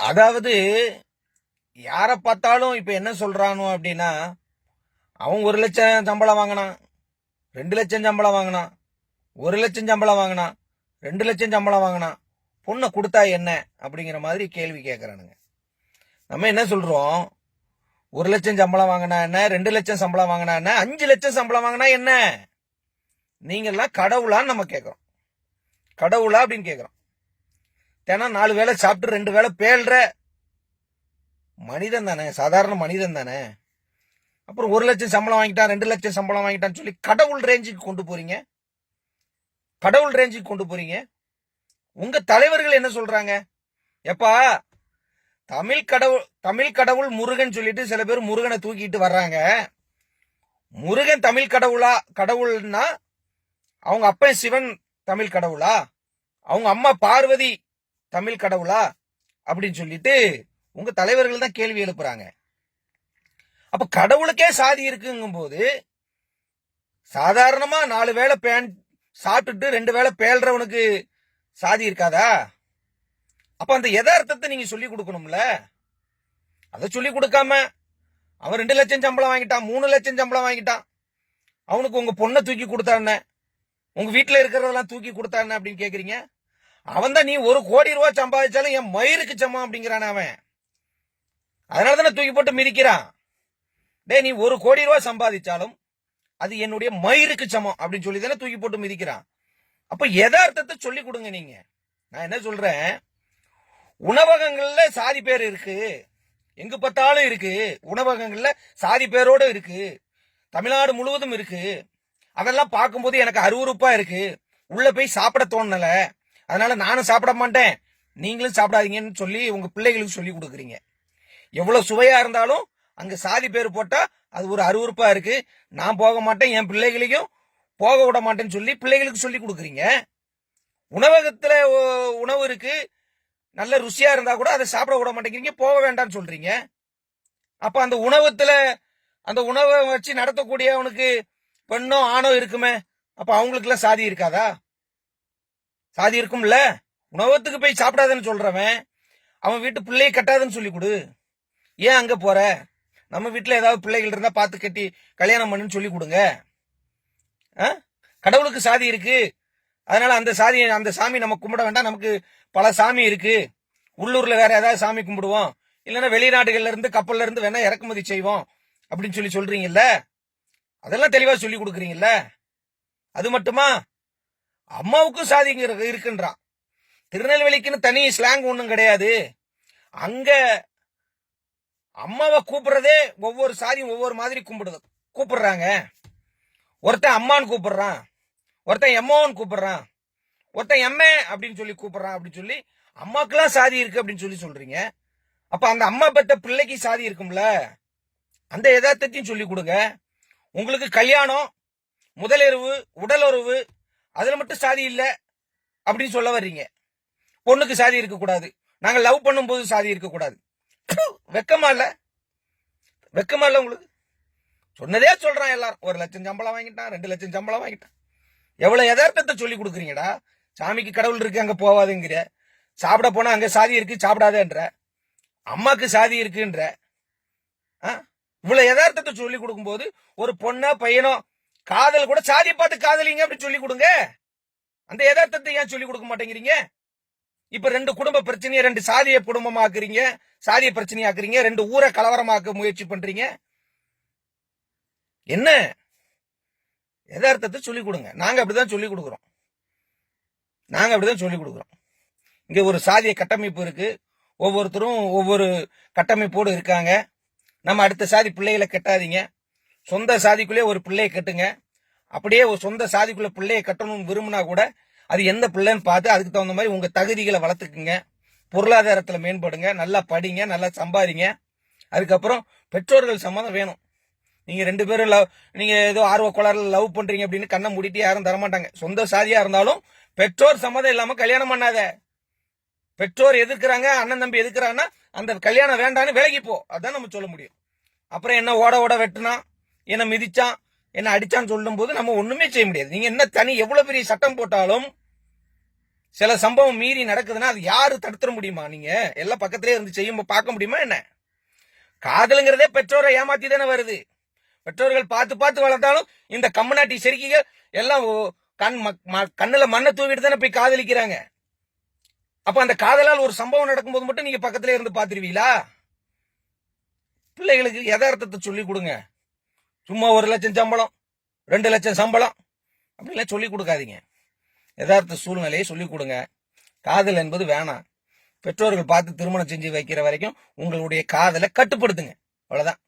அதாவது யாரை பார்த்தாலும் இப்போ என்ன சொல்கிறானோ அப்படின்னா அவன் ஒரு லட்சம் சம்பளம் வாங்கினான் ரெண்டு லட்சம் சம்பளம் வாங்கினான் ஒரு லட்சம் சம்பளம் வாங்கினான் ரெண்டு லட்சம் சம்பளம் வாங்கினான் பொண்ணை கொடுத்தா என்ன அப்படிங்கிற மாதிரி கேள்வி கேட்குறானுங்க நம்ம என்ன சொல்கிறோம் ஒரு லட்சம் சம்பளம் வாங்கினா என்ன ரெண்டு லட்சம் சம்பளம் வாங்கினா என்ன அஞ்சு லட்சம் சம்பளம் வாங்கினா என்ன? நீங்கள்லாம் கடவுளான்னு நம்ம கேட்குறோம் கடவுளா அப்படின்னு கேட்குறோம் தினம் நாலு வேளை சாப்பிட்டு ரெண்டு வேளை பேழ்ற மனிதன் தானே சாதாரண மனிதன் தானே. அப்புறம் ஒரு லட்சம் சம்பளம் வாங்கிட்டான் ரெண்டு லட்சம் சம்பளம் வாங்கிட்டான்னு சொல்லி கடவுள் ரேஞ்சுக்கு கொண்டு போறீங்க? கடவுள் ரேஞ்சுக்கு கொண்டு போறீங்க? உங்க தலைவர்கள் என்ன சொல்றாங்க? எப்பா தமிழ் கடவுள் தமிழ் கடவுள் முருகன் சொல்லிட்டு சில பேர் முருகனை தூக்கிட்டு வர்றாங்க. முருகன் தமிழ் கடவுளா கடவுள்னா அவங்க அப்பன் சிவன் தமிழ் கடவுளா? அவங்க அம்மா பார்வதி தமிழ் கடவுளா? அப்படின்னு சொல்லிட்டு உங்க தலைவர்கள் தான் கேள்வி எழுப்புறாங்க. அப்ப கடவுளுக்கே சாதி இருக்குங்கும் போது சாதாரணமா நாலு வேளை பேன் சாப்பிட்டுட்டு ரெண்டு வேளை பேல்றவனுக்கு சாதி இருக்காதா? அப்ப அந்த யதார்த்தத்தை நீங்க சொல்லி கொடுக்கணும்ல. அதை சொல்லி கொடுக்காம அவன் ரெண்டு லட்சம் சம்பளம் வாங்கிட்டான் மூணு லட்சம் சம்பளம் வாங்கிட்டான் அவனுக்கு உங்க பொண்ணை தூக்கி கொடுத்தானே உங்க வீட்டுல இருக்கிறதெல்லாம் தூக்கி கொடுத்தானே அப்படின்னு கேக்குறீங்க? அவன் தான் நீ ஒரு கோடி ரூபாய் சம்பாதிச்சாலும் என் மயிருக்கு சமம் அப்படிங்கிறான் அவன். அதனால தானே தூக்கி போட்டு மிதிக்கிறான். டே நீ ஒரு கோடி ரூபாய் சம்பாதிச்சாலும் அது என்னுடைய மயிருக்கு சமம் அப்படின்னு சொல்லி தானே தூக்கி போட்டு மிதிக்கிறான். அப்ப எதார்த்தத்தை சொல்லி கொடுங்க நீங்க. நான் என்ன சொல்றேன்? உணவகங்கள்ல சாதி பேர் இருக்கு. எங்க பார்த்தாலும் இருக்கு. உணவகங்கள்ல சாதி பேரோட இருக்கு. தமிழ்நாடு முழுவதும் இருக்கு. அதெல்லாம் பார்க்கும்போது எனக்கு அருவருப்பா இருக்கு. உள்ள போய் சாப்பிட தோணல. அதனால நானும் சாப்பிட மாட்டேன். நீங்களும் சாப்பிடாதீங்கன்னு சொல்லி உங்க பிள்ளைகளுக்கு சொல்லி கொடுக்குறீங்க. எவ்வளவு சுவையா இருந்தாலும் அங்க சாதி பேர் போட்டா அது ஒரு அருவருப்பா இருக்கு. நான் போக மாட்டேன் என் பிள்ளைகளையும் போக விட மாட்டேன்னு சொல்லி பிள்ளைகளுக்கு சொல்லி கொடுக்குறீங்க. உணவகத்துல உணவு இருக்கு. நல்ல ருசியா இருந்தா கூட அதை சாப்பிட விட மாட்டேங்கிறீங்க போக வேண்டாம்னு சொல்றீங்க. அப்ப அந்த உணவத்துல அந்த உணவை வச்சு நடத்தக்கூடியவனுக்கு பெண்ணோ ஆணோ இருக்குமே அப்ப அவங்களுக்கு எல்லாம் சாதி இருக்காதா? சாதி இருக்கும்ல? உணவகத்துக்கு போய் சாப்பிடாதன்னு சொல்றவன் அவன் வீட்டு பிள்ளையை கட்டாதுன்னு சொல்லி கொடு. ஏன் அங்க போற? நம்ம வீட்டுல ஏதாவது பிள்ளைகள் இருந்தா பார்த்து கட்டி கல்யாணம் பண்ணுன்னு சொல்லி கொடுங்க. ஆ? கடவுளுக்கு சாதி இருக்கு. அதனால அந்த சாதி அந்த சாமி நம்ம கும்பிட வேண்டாம். நமக்கு பல சாமி இருக்கு. உள்ளூர்ல வேற ஏதாவது சாமி கும்பிடுவோம். இல்லைன்னா வெளிநாடுகள்ல இருந்து கப்பல்ல இருந்து வேணா இறக்குமதி செய்வோம். அப்படின்னு சொல்லி சொல்றீங்கல்ல? அதெல்லாம் தெளிவா சொல்லி கொடுக்குறீங்கல்ல? அது மட்டுமா? அம்மாவுக்கும் சாதிங்க இருக்குன்றான். திருநெல்வேலிக்குன்னு தனி ஸ்லாங் ஒன்றும் கிடையாது. அங்க அம்மாவை கூப்பிடுறதே ஒவ்வொரு சாதியும் ஒவ்வொரு மாதிரி கும்பிடுது. கூப்பிடுறாங்க. ஒருத்தன் அம்மான்னு கூப்பிடுறான். ஒருத்தன் எம்மோன்னு கூப்பிடுறான். ஒருத்தன் எம்மே அப்படின்னு சொல்லி கூப்பிடுறான் அப்படின்னு சொல்லி அம்மாக்கெல்லாம் சாதி இருக்கு அப்படின்னு சொல்லி சொல்றீங்க. அப்ப அந்த அம்மா பெத்த பிள்ளைக்கு சாதி இருக்கும்ல? அந்த யதார்த்தத்தையும் சொல்லி கொடுங்க. உங்களுக்கு கல்யாணம் முதலிரவு உடலுறவு அதுல மட்டும் சாதி இல்ல அப்படின்னு சொல்ல வர்றீங்க. பொண்ணுக்கு சாதி இருக்கக்கூடாது. நாங்கள் நாங்க லவ் பண்ணும்போது சாதி இருக்கக்கூடாது. வெக்கமா இல்ல? வெக்கமா இல்ல உங்களுக்கு? சொன்னதே சொல்றான் எல்லாரும். ஒரு லட்சம் சம்பளம் வாங்கிட்டான் ரெண்டு லட்சம் சம்பளம் வாங்கிட்டான். எவ்வளவு யதார்த்தத்தை சொல்லி கொடுக்குறீங்கடா? சாமிக்கு கடவுள் இருக்கு அங்க போவாதுங்கிற. சாப்பிட போனா அங்க சாதி இருக்கு சாப்பிடாதேன்ற. அம்மாக்கு சாதி இருக்குன்ற. ஆ? இவ்வளவு யதார்த்தத்தை சொல்லி கொடுக்கும்போது ஒரு பொண்ணோ பையனோ காதல் கூட சாதியை பார்த்து காதலிங்க அப்படி சொல்லி கொடுங்க. அந்த யதார்த்தத்தை ஏன் சொல்லி கொடுக்க மாட்டேங்கிறீங்க? இப்ப ரெண்டு குடும்ப பிரச்சனையை ரெண்டு சாதிய குடும்பமாக்குறீங்க சாதிய பிரச்சனையாக்குறீங்க ரெண்டு ஊரை கலவரமாக்க முயற்சி பண்றீங்க. என்ன? யதார்த்தத்தை சொல்லிக் கொடுங்க. நாங்க அப்படிதான் சொல்லிக் கொடுக்குறோம். நாங்க அப்படிதான் சொல்லிக் கொடுக்குறோம். இங்க ஒரு சாதிய கட்டமைப்பு இருக்கு. ஒவ்வொருத்தரும் ஒவ்வொரு கட்டமைப்போடு இருக்காங்க. நம்ம அடுத்த சாதி பிள்ளைகளை கட்டாதீங்க. சொந்த சாதிக்குள்ளே ஒரு பிள்ளையை கட்டுங்க. அப்படியே ஒரு சொந்த சாதிக்குள்ள பிள்ளையை கட்டணும்னு விரும்பினா கூட அது எந்த பிள்ளைன்னு பார்த்து அதுக்கு தகுந்த மாதிரி உங்கள் தகுதிகளை வளர்த்துக்குங்க. பொருளாதாரத்தில் மேம்படுங்க நல்லா படிங்க நல்லா சம்பாதிங்க. அதுக்கப்புறம் பெற்றோர்கள் சம்மதம் வேணும். நீங்கள் ரெண்டு பேரும் லவ் நீங்கள் ஏதோ ஆர்வ கோளாறுல லவ் பண்ணுறீங்க அப்படின்னு கண்ணை மூடிட்டு யாரும் தரமாட்டாங்க. சொந்த சாதியாக இருந்தாலும் பெற்றோர் சம்மதம் இல்லாமல் கல்யாணம் பண்ணாத. பெற்றோர் எதிர்க்கிறாங்க அண்ணன் தம்பி எதிர்க்கிறாங்கன்னா அந்த கல்யாணம் வேண்டான்னு விலகி போ அதான் நம்ம சொல்ல முடியும். அப்புறம் என்ன ஓட ஓட வெட்டினா? என்னை மிதிச்சான் என்ன அடிச்சான்னு சொல்லும் போது நம்ம ஒண்ணுமே செய்ய முடியாது. நீங்க என்ன தனி எவ்வளவு பெரிய சட்டம் போட்டாலும் சில சம்பவம் மீறி நடக்குதுன்னா அது யாரு தடுத்துட முடியுமா நீங்க? எல்லாம் பக்கத்திலே இருந்து செய்யும் பார்க்க முடியுமா என்ன? காதலுங்கிறதே பெற்றோரை ஏமாத்தி தானே வருது. பெற்றோர்கள் பார்த்து பார்த்து வளர்த்தாலும் இந்த கம்முனாட்டி செருக்கிகள் எல்லாம் ஓ- கண் ம- கண்ணுல மண்ணை தூவிட்டு தானே போய் காதலிக்கிறாங்க. அப்ப அந்த காதலால் ஒரு சம்பவம் நடக்கும்போது மட்டும் நீங்க பக்கத்திலே இருந்து பாத்துருவீங்களா பிள்ளைகளுக்கு யதார்த்தத்தை சொல்லி கொடுங்க. சும்மா ஒரு லட்சம் சம்பளம் ரெண்டு லட்சம் சம்பளம் அப்படிலாம் சொல்லிக் கொடுக்காதீங்க. யதார்த்த சூழ்நிலையை சொல்லிக் கொடுங்க. காதல் என்பது வேணாம். பெற்றோர்கள் பார்த்து திருமணம் செஞ்சு வைக்கிற வரைக்கும் உங்களுடைய காதலை கட்டுப்படுத்துங்க. அவ்வளோதான்